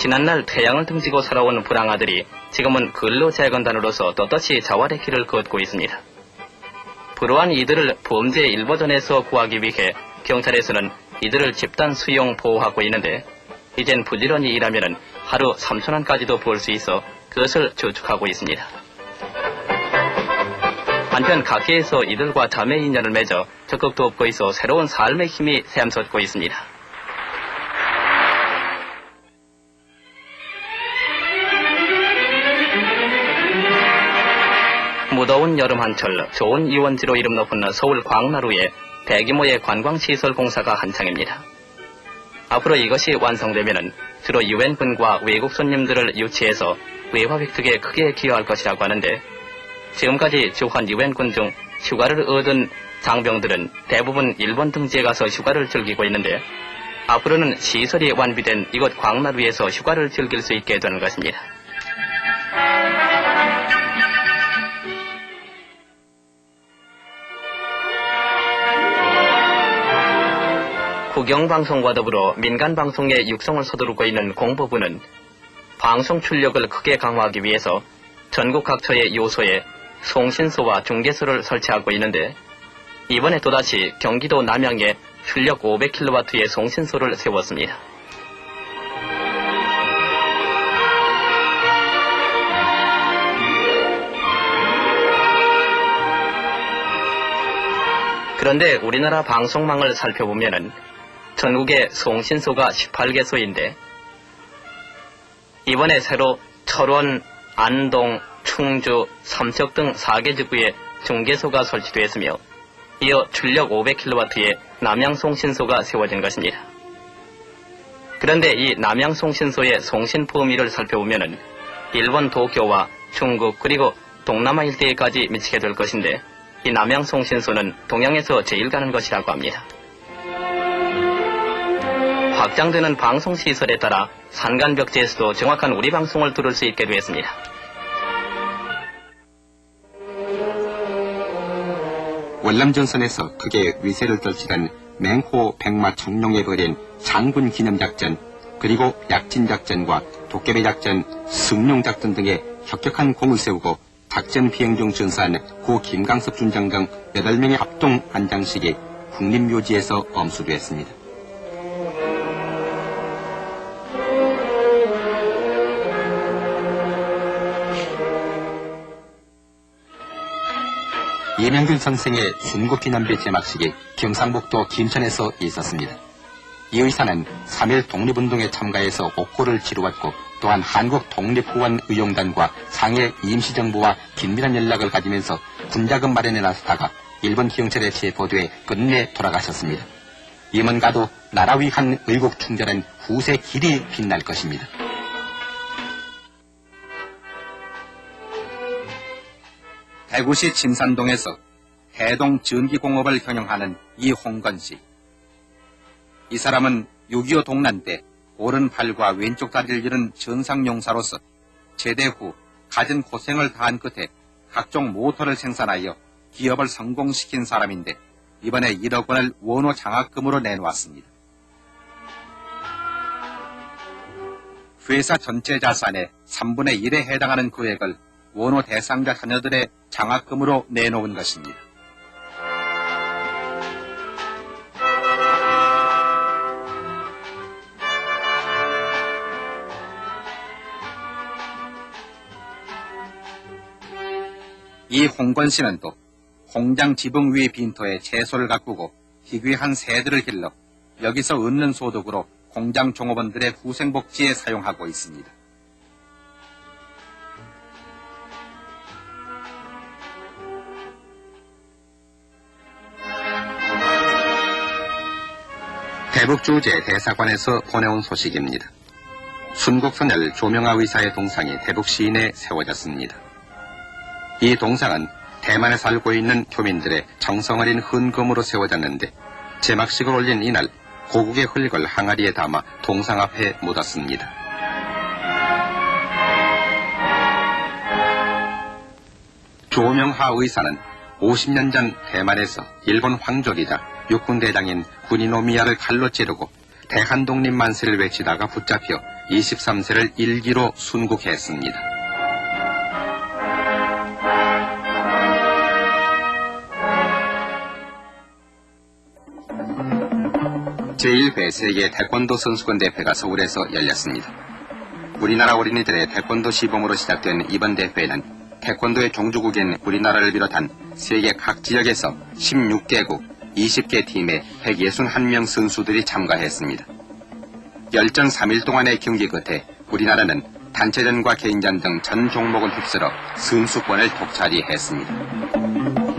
지난날 태양을 등지고 살아온 불황아들이 지금은 근로재건단으로서 떳떳이 자활의 길을 걷고 있습니다. 불우한 이들을 범죄 일보전에서 구하기 위해 경찰에서는 이들을 집단 수용 보호하고 있는데 이젠 부지런히 일하면 하루 3천원까지도 벌 수 있어 그것을 저축하고 있습니다. 한편 각계에서 이들과 자매 인연을 맺어 적극 돕고 있어 새로운 삶의 힘이 샘솟고 있습니다. 무더운 여름 한철 좋은 유원지로 이름 높은 서울 광나루에 대규모의 관광시설 공사가 한창입니다. 앞으로 이것이 완성되면 주로 유엔군과 외국 손님들을 유치해서 외화 획득에 크게 기여할 것이라고 하는데 지금까지 주한 유엔군 중 휴가를 얻은 장병들은 대부분 일본 등지에 가서 휴가를 즐기고 있는데 앞으로는 시설이 완비된 이곳 광나루에서 휴가를 즐길 수 있게 되는 것입니다. 국영방송과 더불어 민간방송의 육성을 서두르고 있는 공보부는 방송 출력을 크게 강화하기 위해서 전국 각처의 요소에 송신소와 중계소를 설치하고 있는데 이번에 또다시 경기도 남양에 출력 500kW의 송신소를 세웠습니다. 그런데 우리나라 방송망을 살펴보면은 전국에 송신소가 18개소인데 이번에 새로 철원, 안동, 충주, 삼척 등 4개 지구에 중계소가 설치되었으며 이어 출력 500kW의 남양송신소가 세워진 것입니다. 그런데 이 남양송신소의 송신 범위를 살펴보면 일본 도쿄와 중국 그리고 동남아 일대에까지 미치게 될 것인데 이 남양송신소는 동양에서 제일 가는 것이라고 합니다. 확장되는 방송 시설에 따라 산간 벽지에서도 정확한 우리 방송을 들을 수 있게 되었습니다. 월남전선에서 크게 위세를 떨치던 맹호 백마 청룡에 벌인 장군 기념작전 그리고 약진작전과 도깨비 작전, 승룡작전 등의 혁혁한 공을 세우고 작전 비행 중 전사한 고 김강섭 준장 등 8명의 합동 안장식이 국립묘지에서 엄수되었습니다. 이명균 선생의 순국기념비 제막식이 경상북도 김천에서 있었습니다. 이 의사는 3일 독립운동에 참가해서 옥고를 치루었고 또한 한국 독립후원 의용단과 상해 임시정부와 긴밀한 연락을 가지면서 군자금 마련에 나섰다가 일본 경찰에 체포돼 끝내 돌아가셨습니다. 임원가도 나라 위 한 의국 충전은 후세 길이 빛날 것입니다. 대구시 침산동에서 해동 전기공업을 경영하는 이홍건 씨. 이 사람은 6.25 동란 때 오른팔과 왼쪽 다리를 잃은 전상용사로서 제대 후 갖은 고생을 다한 끝에 각종 모터를 생산하여 기업을 성공시킨 사람인데 이번에 1억 원을 원호 장학금으로 내놓았습니다. 회사 전체 자산의 3분의 1에 해당하는 금액을 원호 대상자 자녀들의 장학금으로 내놓은 것입니다. 이 홍건 씨는 또 공장 지붕 위 빈터에 채소를 가꾸고 희귀한 새들을 길러 여기서 얻는 소득으로 공장 종업원들의 후생복지에 사용하고 있습니다. 대북주재 대사관에서 보내온 소식입니다. 순국선열 조명아 의사의 동상이 대북 시인에 세워졌습니다. 이 동상은 대만에 살고 있는 교민들의 정성 어린 헌금으로 세워졌는데 제막식을 올린 이날 고국의 흙을 항아리에 담아 동상 앞에 묻었습니다. 조명하 의사는 50년 전 대만에서 일본 황족이자 육군대장인 군이노미야를 칼로 찌르고 대한독립 만세를 외치다가 붙잡혀 23세를 일기로 순국했습니다. 제1회 세계 태권도 선수권 대회가 서울에서 열렸습니다. 우리나라 어린이들의 태권도 시범으로 시작된 이번 대회는 태권도의 종주국인 우리나라를 비롯한 세계 각 지역에서 16개국 20개 팀의 161명 선수들이 참가했습니다. 열전 3일 동안의 경기 끝에 우리나라는 단체전과 개인전 등 전 종목을 휩쓸어 선수권을 독차지했습니다.